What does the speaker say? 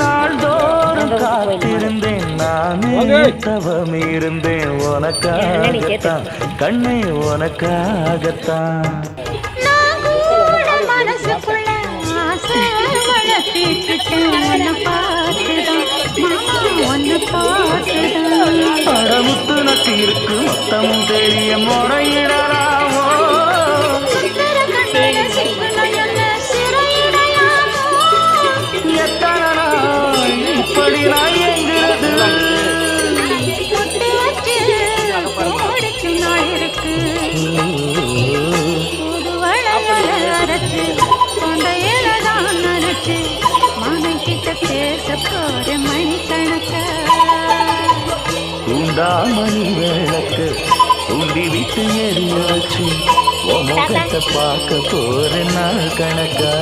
நாள்தோறும் காத்திருந்தேன். நானே தவம் இருந்தேன். உனக்காகத்தான். கண்ணே உனக்காகத்தான். படமுத்து நட்டிருக்கு மொத்தமும் தெரிய முறையிடலாமோ மணி கணக்கா தூண்டாமணி விளக்கு தூண்டி விட்டு எரியாச்சு. உன் முகத்தை பார்க்க போற நாள் கணக்கா.